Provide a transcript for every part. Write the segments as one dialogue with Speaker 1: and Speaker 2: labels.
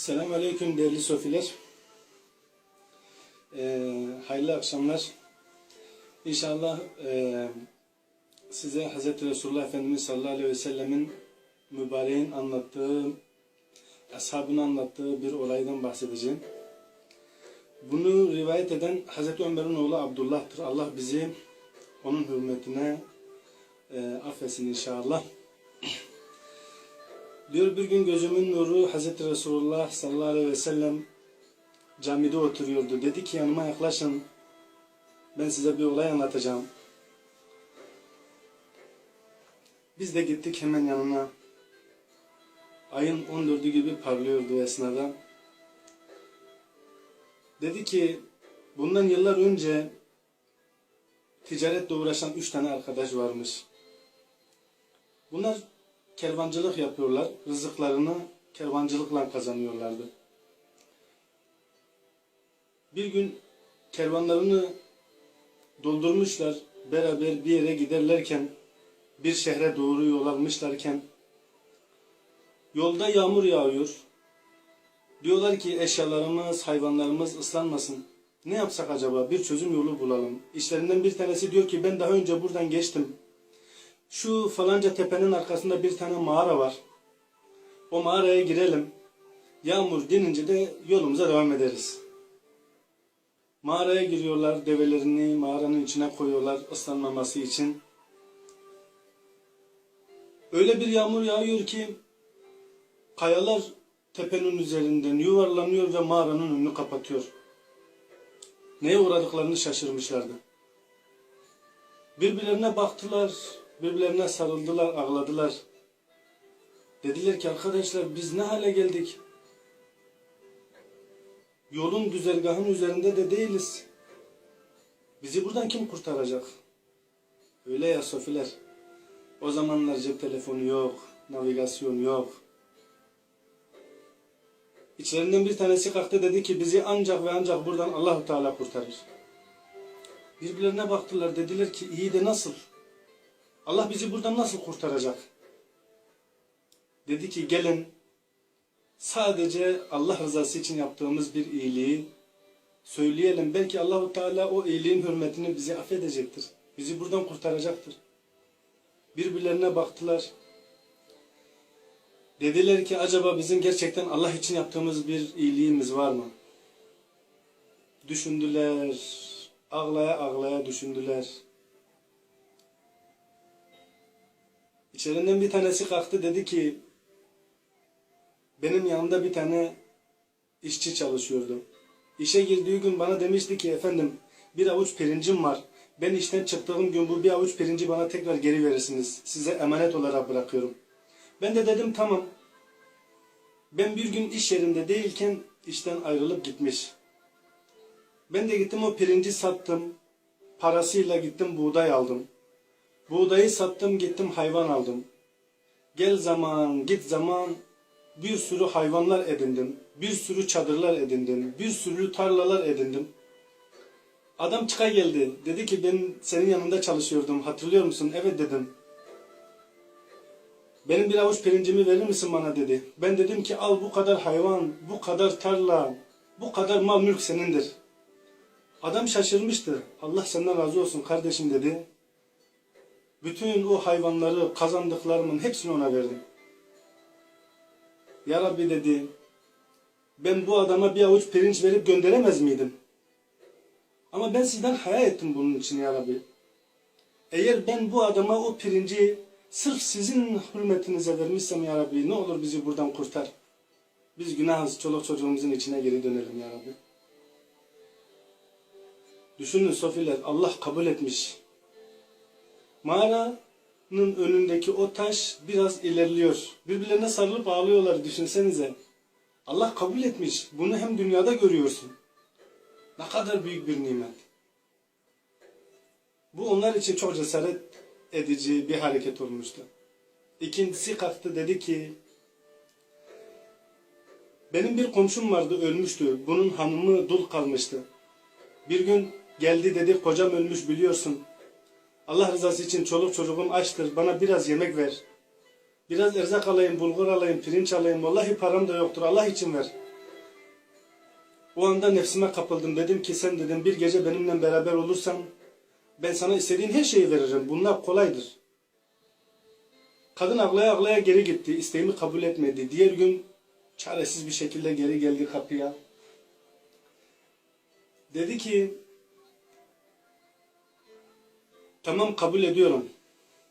Speaker 1: Selamun Aleyküm değerli sofiler. Ee, hayırlı akşamlar. İnşallah e, size Hz. Resulullah Efendimiz sallallahu aleyhi ve sellemin mübareğin anlattığı, ashabın anlattığı bir olaydan bahsedeceğim. Bunu rivayet eden Hz. Ömer'in oğlu Abdullah'tır. Allah bizi onun hürmetine e, affetsin inşallah. Diyor bir gün gözümün nuru Hazreti Resulullah sallallahu aleyhi ve sellem camide oturuyordu. Dedi ki yanıma yaklaşın. Ben size bir olay anlatacağım. Biz de gittik hemen yanına. Ayın 14'ü gibi parlıyordu esnada. Dedi ki bundan yıllar önce ticaretle uğraşan üç tane arkadaş varmış. Bunlar kervancılık yapıyorlar. Rızıklarını kervancılıkla kazanıyorlardı. Bir gün kervanlarını doldurmuşlar. Beraber bir yere giderlerken bir şehre doğru yol almışlarken yolda yağmur yağıyor. Diyorlar ki eşyalarımız, hayvanlarımız ıslanmasın. Ne yapsak acaba? Bir çözüm yolu bulalım. İşlerinden bir tanesi diyor ki ben daha önce buradan geçtim. Şu falanca tepenin arkasında bir tane mağara var. O mağaraya girelim. Yağmur dinince de yolumuza devam ederiz. Mağaraya giriyorlar, develerini mağaranın içine koyuyorlar ıslanmaması için. Öyle bir yağmur yağıyor ki kayalar tepenin üzerinden yuvarlanıyor ve mağaranın önünü kapatıyor. Neye uğradıklarını şaşırmışlardı. Birbirlerine baktılar, birbirlerine sarıldılar, ağladılar. Dediler ki arkadaşlar biz ne hale geldik? Yolun güzergahın üzerinde de değiliz. Bizi buradan kim kurtaracak? Öyle ya sofiler. O zamanlar cep telefonu yok, navigasyon yok. İçlerinden bir tanesi kalktı dedi ki bizi ancak ve ancak buradan Allahu Teala kurtarır. Birbirlerine baktılar dediler ki iyi de nasıl? Allah bizi buradan nasıl kurtaracak? Dedi ki gelin sadece Allah rızası için yaptığımız bir iyiliği söyleyelim. Belki Allahu Teala o iyiliğin hürmetini bizi affedecektir. Bizi buradan kurtaracaktır. Birbirlerine baktılar. Dediler ki acaba bizim gerçekten Allah için yaptığımız bir iyiliğimiz var mı? Düşündüler. Ağlaya ağlaya düşündüler. İçlerinden bir tanesi kalktı dedi ki benim yanımda bir tane işçi çalışıyordu. İşe girdiği gün bana demişti ki efendim bir avuç pirincim var. Ben işten çıktığım gün bu bir avuç pirinci bana tekrar geri verirsiniz. Size emanet olarak bırakıyorum. Ben de dedim tamam. Ben bir gün iş yerinde değilken işten ayrılıp gitmiş. Ben de gittim o pirinci sattım. Parasıyla gittim buğday aldım. Buğdayı sattım gittim hayvan aldım. Gel zaman git zaman bir sürü hayvanlar edindim. Bir sürü çadırlar edindim. Bir sürü tarlalar edindim. Adam çıka geldi. Dedi ki ben senin yanında çalışıyordum. Hatırlıyor musun? Evet dedim. Benim bir avuç pirincimi verir misin bana dedi. Ben dedim ki al bu kadar hayvan, bu kadar tarla, bu kadar mal mülk senindir. Adam şaşırmıştı. Allah senden razı olsun kardeşim dedi. Bütün o hayvanları, kazandıklarımın hepsini ona verdim. Ya Rabbi dedi, ben bu adama bir avuç pirinç verip gönderemez miydim? Ama ben sizden hayal ettim bunun için ya Rabbi. Eğer ben bu adama o pirinci sırf sizin hürmetinize vermişsem ya Rabbi ne olur bizi buradan kurtar. Biz günahız çoluk çocuğumuzun içine geri dönelim ya Rabbi. Düşünün sofiler Allah kabul etmiş. Mağaranın önündeki o taş biraz ilerliyor. Birbirlerine sarılıp ağlıyorlar düşünsenize. Allah kabul etmiş. Bunu hem dünyada görüyorsun. Ne kadar büyük bir nimet. Bu onlar için çok cesaret edici bir hareket olmuştu. İkincisi kalktı dedi ki benim bir komşum vardı ölmüştü. Bunun hanımı dul kalmıştı. Bir gün geldi dedi kocam ölmüş biliyorsun. Allah rızası için çoluk çocuğum açtır. Bana biraz yemek ver. Biraz erzak alayım, bulgur alayım, pirinç alayım. Vallahi param da yoktur. Allah için ver. O anda nefsime kapıldım. Dedim ki sen dedim bir gece benimle beraber olursan ben sana istediğin her şeyi veririm. Bunlar kolaydır. Kadın ağlaya ağlaya geri gitti. İsteğimi kabul etmedi. Diğer gün çaresiz bir şekilde geri geldi kapıya. Dedi ki tamam kabul ediyorum.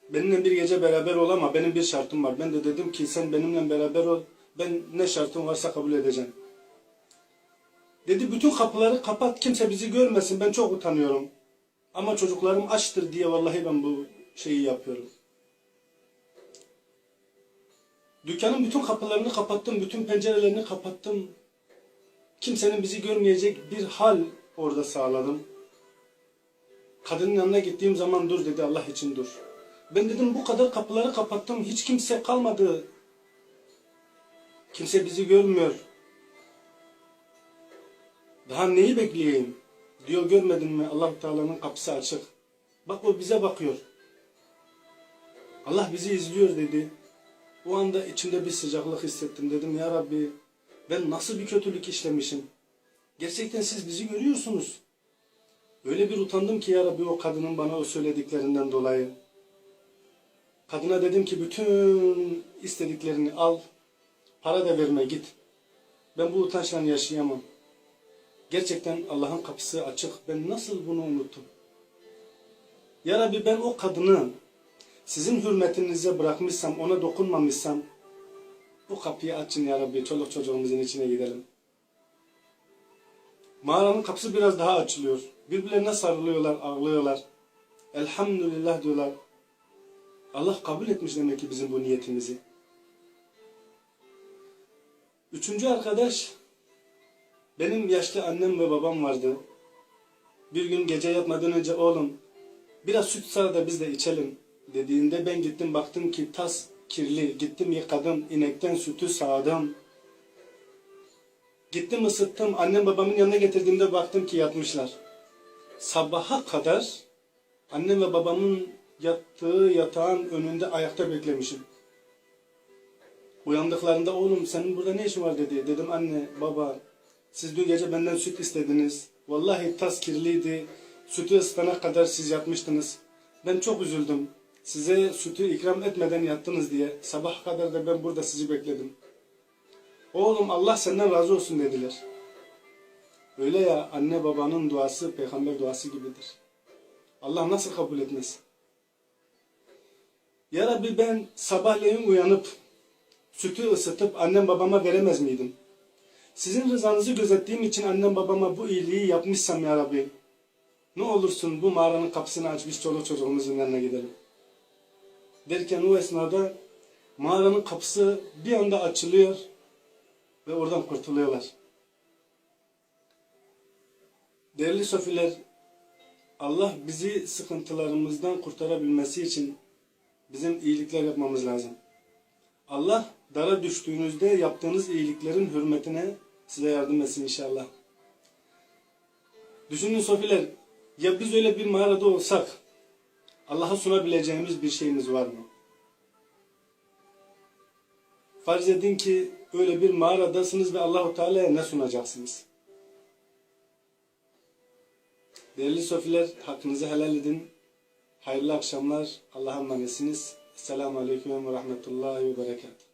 Speaker 1: Benimle bir gece beraber ol ama benim bir şartım var. Ben de dedim ki sen benimle beraber ol. Ben ne şartım varsa kabul edeceğim. Dedi bütün kapıları kapat kimse bizi görmesin ben çok utanıyorum. Ama çocuklarım açtır diye vallahi ben bu şeyi yapıyorum. Dükkanın bütün kapılarını kapattım, bütün pencerelerini kapattım. Kimsenin bizi görmeyecek bir hal orada sağladım. Kadının yanına gittiğim zaman dur dedi Allah için dur. Ben dedim bu kadar kapıları kapattım hiç kimse kalmadı. Kimse bizi görmüyor. Daha neyi bekleyeyim? Diyor görmedin mi allah Teala'nın kapısı açık. Bak o bize bakıyor. Allah bizi izliyor dedi. O anda içimde bir sıcaklık hissettim. Dedim ya Rabbi ben nasıl bir kötülük işlemişim. Gerçekten siz bizi görüyorsunuz. Öyle bir utandım ki ya Rabbi o kadının bana o söylediklerinden dolayı. Kadına dedim ki bütün istediklerini al. Para da verme git. Ben bu utançla yaşayamam. Gerçekten Allah'ın kapısı açık. Ben nasıl bunu unuttum? Ya Rabbi ben o kadını sizin hürmetinize bırakmışsam, ona dokunmamışsam bu kapıyı açın ya Rabbi. Çoluk çocuğumuzun içine gidelim. Mağaranın kapısı biraz daha açılıyor. Birbirlerine sarılıyorlar, ağlıyorlar. Elhamdülillah diyorlar. Allah kabul etmiş demek ki bizim bu niyetimizi. Üçüncü arkadaş benim yaşlı annem ve babam vardı. Bir gün gece yatmadan önce oğlum biraz süt sağ da biz de içelim dediğinde ben gittim baktım ki tas kirli. Gittim yıkadım, inekten sütü sağdım. Gittim ısıttım, annem babamın yanına getirdiğimde baktım ki yatmışlar. Sabaha kadar annem ve babamın yattığı yatağın önünde ayakta beklemişim. Uyandıklarında oğlum senin burada ne işin var dedi. Dedim anne baba siz dün gece benden süt istediniz. Vallahi tas kirliydi. Sütü ısıtana kadar siz yatmıştınız. Ben çok üzüldüm. Size sütü ikram etmeden yattınız diye. Sabah kadar da ben burada sizi bekledim. Oğlum Allah senden razı olsun dediler. Öyle ya anne babanın duası peygamber duası gibidir. Allah nasıl kabul etmez? Ya Rabbi ben sabahleyin uyanıp sütü ısıtıp annem babama veremez miydim? Sizin rızanızı gözettiğim için annem babama bu iyiliği yapmışsam ya Rabbi. Ne olursun bu mağaranın kapısını aç biz çoluk çocuğumuzun yanına gidelim. Derken o esnada mağaranın kapısı bir anda açılıyor ve oradan kurtuluyorlar. Değerli sofiler, Allah bizi sıkıntılarımızdan kurtarabilmesi için bizim iyilikler yapmamız lazım. Allah dara düştüğünüzde yaptığınız iyiliklerin hürmetine size yardım etsin inşallah. Düşünün sofiler, ya biz öyle bir mağarada olsak Allah'a sunabileceğimiz bir şeyimiz var mı? Farz edin ki öyle bir mağaradasınız ve Allahu Teala'ya ne sunacaksınız? Değerli sofiler, hakkınızı helal edin. Hayırlı akşamlar. Allah'a emanetsiniz. Esselamu Aleyküm ve Rahmetullahi ve Berekat.